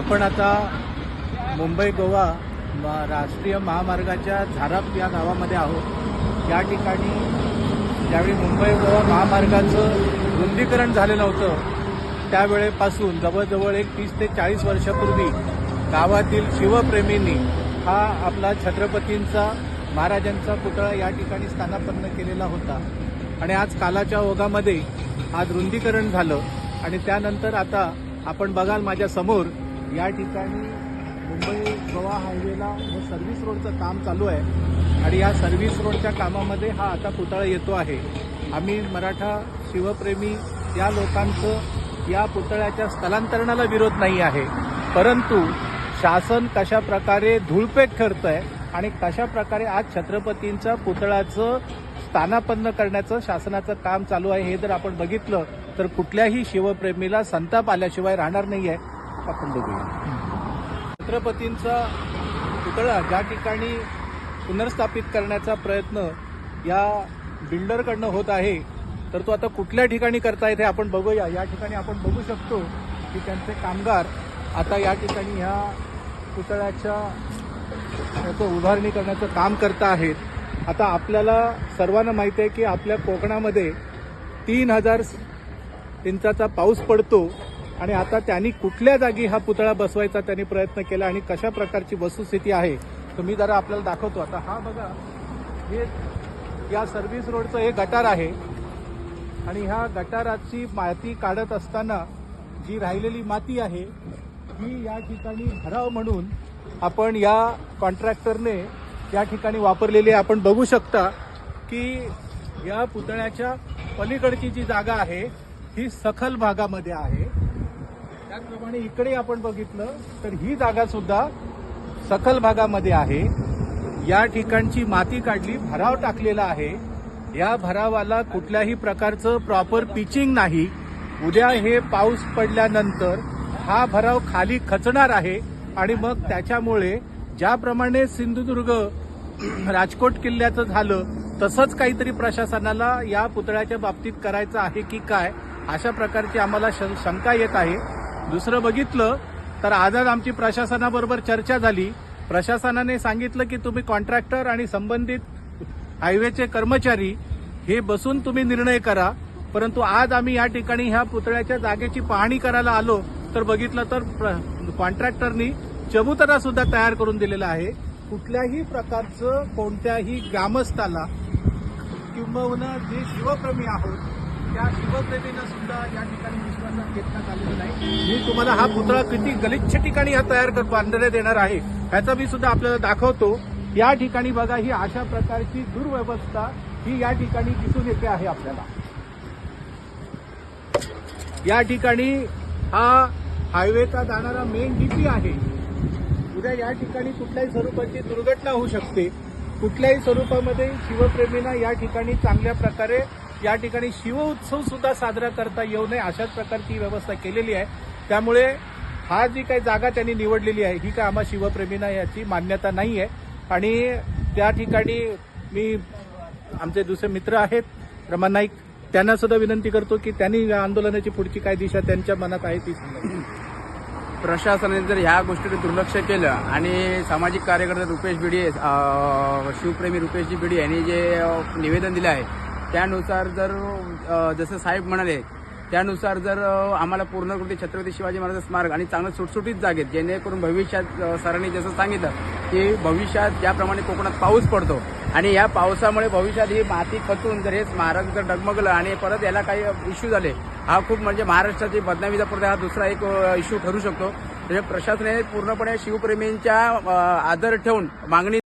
आपण आता मुंबई गोवा म- राष्ट्रीय महामार्गाच्या झाराप या गावामध्ये आहोत. या ठिकाणी ज्यावेळी मुंबई गोवा महामार्गाचं रुंदीकरण झालेलं होतं त्यावेळेपासून जवळजवळ एक तीस ते चाळीस वर्षापूर्वी गावातील शिवप्रेमींनी हा आपला छत्रपतींचा महाराजांचा पुतळा या ठिकाणी स्थानापन्न केलेला होता. आणि आज कालाच्या ओघामध्ये आज रुंदीकरण झालं आणि त्यानंतर आता आपण बघाल माझ्यासमोर या ठिकाणी मुंबई गोवा हायवेला व सर्व्हिस रोडचं काम चालू आहे. आणि या सर्व्हिस रोडच्या कामामध्ये हा आता पुतळा येतो आहे. आम्ही मराठा शिवप्रेमी या लोकांचं या पुतळ्याच्या स्थलांतरणाला विरोध नाही आहे. परंतु शासन कशा प्रकारे धूळपेक ठरत आहे आणि कशा प्रकारे आज छत्रपतींच्या पुतळ्याचं स्थानापन्न करण्याचं शासनाचं काम चालू आहे हे जर आपण बघितलं तर कुठल्याही शिवप्रेमीला संताप आल्याशिवाय राहणार नाही आहे आपण बघूया. छत्रपतींचा पुतळा ज्या ठिकाणी पुनर्स्थापित करण्याचा प्रयत्न या बिल्डरकडनं होत आहे तर तो आता कुठल्या ठिकाणी करतायत हे आपण बघूया. या ठिकाणी आपण बघू शकतो की त्यांचे कामगार आता या ठिकाणी ह्या पुतळ्याच्या याचं उभारणी करण्याचं काम करत आहेत. आता आपल्याला सर्वांना माहिती आहे की आपल्या कोकणामध्ये तीन हजार इंचाचा पाऊस पडतो. आणि आता त्यांनी कुठल्या जागी हा पुतळा बसवायचा त्यांनी प्रयत्न केला आणि कशा प्रकारची वस्तुस्थिती आहे तर मी जरा आपल्याला दाखवतो. आता हा बघा हे या सर्व्हिस रोडचं हे गटार आहे. आणि ह्या गटाराची माती काढत असताना जी राहिलेली माती आहे ही या ठिकाणी भराव म्हणून आपण या कॉन्ट्रॅक्टरने या ठिकाणी वापरलेली आपण बघू शकता की या पुतळ्याच्या पलीकडची जी जागा आहे ही सखल भागामध्ये आहे. त्याचप्रमाणे इकडे आपण बघितलं तर ही जागा सुद्धा सखल भागामध्ये आहे. या ठिकाणची माती काढली भराव टाकलेला आहे. या भरावाला कुठल्याही प्रकारचं प्रॉपर पिचिंग नाही. उद्या हे पाऊस पडल्यानंतर हा भराव खाली खचणार आहे आणि मग त्याच्यामुळे ज्याप्रमाणे सिंधुदुर्ग राजकोट किल्ल्याचं झालं तसंच काहीतरी प्रशासनाला या पुतळ्याच्या बाबतीत करायचं आहे की काय अशा प्रकारची आम्हाला श- शंका येत आहे. दुसरं बघितलं तर आजच आमची प्रशासनाबरोबर चर्चा झाली. प्रशासनाने सांगितलं की तुम्ही कॉन्ट्रॅक्टर आणि संबंधित हायवेचे कर्मचारी हे बसून तुम्ही निर्णय करा. परंतु आज आम्ही या ठिकाणी ह्या पुतळ्याच्या जागेची पाहणी करायला आलो. तर बघितलं तर प्र- कॉन्ट्रॅक्टरनी चबुतरा सुद्धा तयार करून दिलेला आहे. कुठल्याही प्रकारचं कोणत्याही ग्रामस्थाला किंबहुना जे शिवप्रेमी आहोत त्या शिवसेनेनं सुद्धा या ठिकाणी विश्वासात घेतण्यात आलेला नाही. मी तुम्हाला हा पुतळा किती गलिच्छ ठिकाणी हा तयार करतो बांधण्यात येणार आहे ह्याचा मी सुद्धा आपल्याला दाखवतो. या ठिकाणी बघा ही अशा प्रकारची दुर्व्यवस्था ही या ठिकाणी दिसून येते आहे आपल्याला. या ठिकाणी हा हायवेचा जाणारा मेन डीपी आहे. उद्या या ठिकाणी कुठल्याही स्वरूपाची दुर्घटना होऊ शकते. कुठल्याही स्वरूपामध्ये शिवप्रेमींना या ठिकाणी चांगल्या प्रकारे या ठिकाणी शिवउत्सव सुद्धा साजरा करता येऊ नये अशाच प्रकारची व्यवस्था केलेली आहे. त्यामुळे हा जी काही जागा त्यांनी निवडलेली आहे ही काय आम्हा शिवप्रेमींना याची मान्यता नाही आहे आणि त्या ठिकाणी मी आमचे दुसरे मित्र आहेत रमण नाईक त्यांना सुद्धा विनंती करतो की त्यांनी या आंदोलनाची पुढची काय दिशा त्यांच्या मनात आहे ती प्रशासनाने जर ह्या गोष्टीकडे दुर्लक्ष केलं आणि सामाजिक कार्यकर्ते रुपेश बिडी शिवप्रेमी रुपेशजी बिडी यांनी जे निवेदन दिलं आहे त्यानुसार जर जसं साहेब म्हणाले त्यानुसार जर आम्हाला पूर्णकृती छत्रपती शिवाजी महाराज स्मारक आणि चांगलं सुटसुटीत जागेत जेणेकरून भविष्यात सरांनी जसं सांगितलं की भविष्यात ज्याप्रमाणे कोकणात पाऊस पडतो आणि या पावसामुळे भविष्यात ही माती खचून जर हे स्मारक जर डगमगलं आणि परत याला काही इश्यू झाले हा खूप म्हणजे महाराष्ट्राची बदनामीचा पडदा हा दुसरा एक इश्यू ठरू शकतो. म्हणजे प्रशासनाने पूर्णपणे शिवप्रेमींच्या आदर ठेवून मागणी